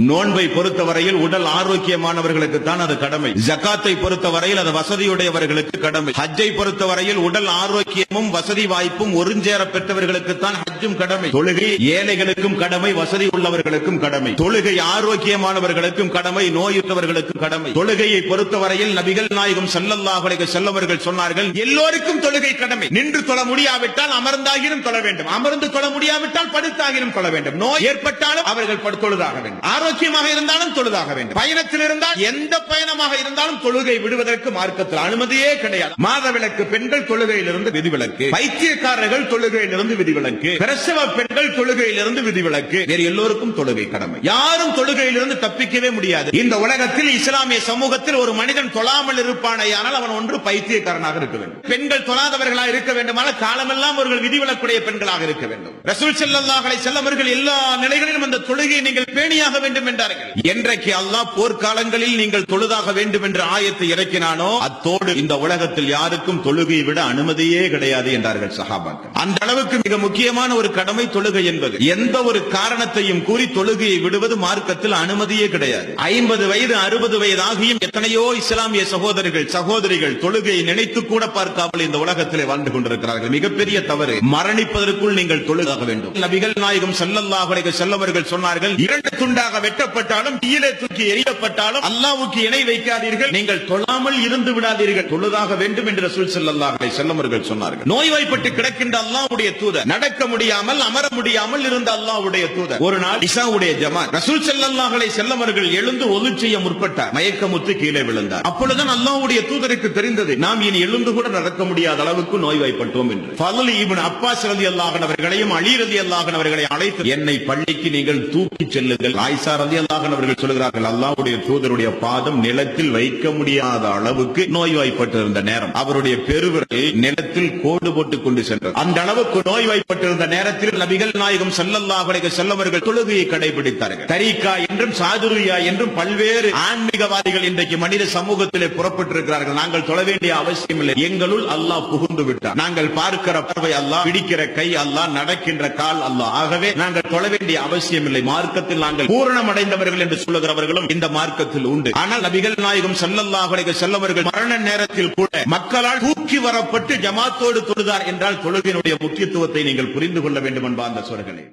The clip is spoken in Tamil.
நோன்பை பொறுத்தவரையில் உடல் ஆரோக்கியமானவர்களுக்கு தான் அது கடமை. ஜக்காத்தை பொறுத்தவரையில் அது வசதியுடையவர்களுக்கு கடமை. ஹஜ்ஜை பொறுத்தவரையில் உடல் ஆரோக்கியமும் வசதி வாய்ப்பும் ஒருஞ்சேர பெற்றவர்களுக்கு தான் ஹஜ்ஜும் கடமை. தொழுகை ஏழைகளுக்கும் கடமை வசதி உள்ளவர்களுக்கும் கடமை. தொழுகை ஆரோக்கியமானவர்களுக்கும் கடமை நோயுற்றவர்களுக்கும் கடமை. தொழுகையை பொறுத்தவரையில் நபிகள் நாயகம் செல்லல்லாஹுடைய செல்லவர்கள் சொன்னார்கள் எல்லோருக்கும் தொழுகை கடமை. நின்று தொழ முடியாவிட்டால் அமர்ந்தாகினும் தொழ வேண்டும். அமர்ந்து தொழ முடியாவிட்டால் படுத்தாகினும் தொழ வேண்டும். நோய் ஏற்பட்டாலும் அவர்கள் படு- தொழுதாக வேண்டும். ஆரோக்கியமாக இருந்தாலும் தொழுதாக வேண்டும். பயணத்தில் இருந்தால் எந்த பயணமாக இருந்தாலும் தொழுகை விடுவதற்கு மார்க்கத்தில் அனுமதியே கிடையாது. மாதவிலக்கு பெண்கள் தொழுகையிலிருந்து விதிவிலக்கு. பைத்தியக்காரர்கள் தொழுகையிலிருந்து விதிவிலக்கு. பிரசவ பெண்கள் தொழுகையிலிருந்து விதிவிலக்கு. வேறு எல்லோருக்கும் தொழுகை கடமை. யாரும் தொழுகையிலிருந்து தப்பிக்கவே முடியாது. இந்த உலகத்தில் இஸ்லாமிய சமூகத்தில் ஒரு மனிதன் தொழாமல் இருப்பானேயானால் அவன் ஒன்று பைத்தியக்காரனாக இருக்க வேண்டும். பெண்கள் தொழாதவர்களாக இருக்க வேண்டுமானால் காலமெல்லாம் அவர்கள் விதிவிலக்குடைய பெண்களாக இருக்க வேண்டும். ரசூல் ஸல்லல்லாஹு செல்லவர்கள் எல்லா நிலைகளிலும் அந்த தொழுகையை நீங்கள் பேணியாக வேண்டும் வேண்டும் என்றார்கள் என்றைக்கு அல்லாஹ் போர்க்காலங்களில் நீங்கள் தொழுதாக வேண்டும் என்ற ஆயத்தை இறக்கினானோ அத்தோடு இந்த உலகத்தில் யாருக்கும் தொழுகையை விட அனுமதியே கிடையாது என்றார்கள் சஹாபாக்கள். அந்த அளவுக்கு மிக முக்கியமான ஒரு கடமை தொழுகை என்பது. எந்த ஒரு காரணத்தையும் கூறி தொழுகையை விடுவது மார்க்கத்தில் அனுமதியே கிடையாது. ஐம்பது வயது அறுபது வயது ஆகியும் எத்தனையோ இஸ்லாமிய சகோதரர்கள் சகோதரிகள் தொழுகையை நினைத்து கூட பார்க்காமல் இந்த உலகத்திலே வாழ்ந்து கொண்டிருக்கிறார்கள். மிகப்பெரிய தவறு. மரணிப்பதற்குள் நீங்கள் தொழுதாக வேண்டும். நபிகள் நாயகம் ஸல்லல்லாஹு செல்லவர்கள் சொன்னார்கள் இரண்டு துண்டாக வெட்டப்பட்டாலும் கீழே தூக்கி எரியப்பட்டாலும் அல்லாவுக்கு இணை வைக்காதீர்கள். நீங்கள் தொழாமல் இருந்து விடாதீர்கள். தொழுதாக வேண்டும் என்று ரசூல் செல்லல்லாஹலை செல்லமர்கள் சொன்னார்கள். நோய்வாய்ப்பட்டு கிடக்கின்ற அல்லாவுடைய தூதர் நடக்க முடியாமல் அமர முடியாமல் இருந்த அல்லாவுடைய தூதர் ஒரு நாள் இசாவுடைய ஜமான் ரசூல் செல்லல்லாஹலை செல்லமர்கள் எழுந்து ஒது செய்ய முற்பட்டார். மயக்கமுத்து கீழே விழுந்தார். அப்பொழுதுதான் அல்லாவுடைய தூதருக்கு தெரிந்தது நாம் இனி எழுந்து கூட நடக்க முடியாத அளவுக்கு நோய்வாய்ப்பட்டோம் என்று. ஃபضل இவன் அப்பாஸ் ரலியல்லாஹு அவர்களையும் அலி ரலியல்லாஹு அவர்களை அழைத்து என்னை பள்ளிக்கு நீங்கள் தூக்கி செல்லுங்கள். ஆயிஷா ரலியல்லாஹு அவர்கள் சொல்கிறார்கள் அல்லாவுடைய தூதருடைய பாதம் நிலத்தில் வைக்க முடியாத அளவுக்கு நோய்வாய்ப்பட்டிருந்த நேரம். அவருடைய பெருவிரல் நிலத்தில் கோடு போட்டுக் கொண்டு சென்றது. அந்த அளவுக்கு நோய்வாய்ப்பட்டிருந்த நேரத்தில் நபிகள் நாயகம் செல்லல்லாஹ் அலைஹி செல்லவர்கள் தொழுகையை கடைபிடித்தார்கள். தரீகா என்றும் சாதுரியா என்றும் பல்வேறு ஆன்மீகவாதிகள் இன்றைக்கு மனித சமூகத்திலே புறப்பட்டிருக்கிறார்கள். நாங்கள் தொழ வேண்டிய அவசியம் இல்லை எங்களுள் அல்லாஹ் புகுந்து விட்டார். நாங்கள் பார்க்கிற பார்வை அல்லாஹ் பிடிக்கிற கை அல்லாஹ் நடக்கின்ற கால் அல்லாஹ். ஆகவே நாங்கள் தொழ வேண்டிய அவசியம் இல்லை மார்க்கத்தில் நாங்கள் பூரண மரணம் அடைந்தவர்கள் என்று சொல்லுகிறவர்களும் இந்த மார்க்கத்தில் உண்டு. ஆனால் நபிகள் நாயகம் ஸல்லல்லாஹு செல்லவர்கள் மரண நேரத்தில் கூட மக்களால் தூக்கி வரப்பட்டு ஜமாத்தோடு தொழுதார் என்றால் தொழுகையினுடைய முக்கியத்துவத்தை நீங்கள் புரிந்து கொள்ள வேண்டும் என்பா அந்த சொல்களே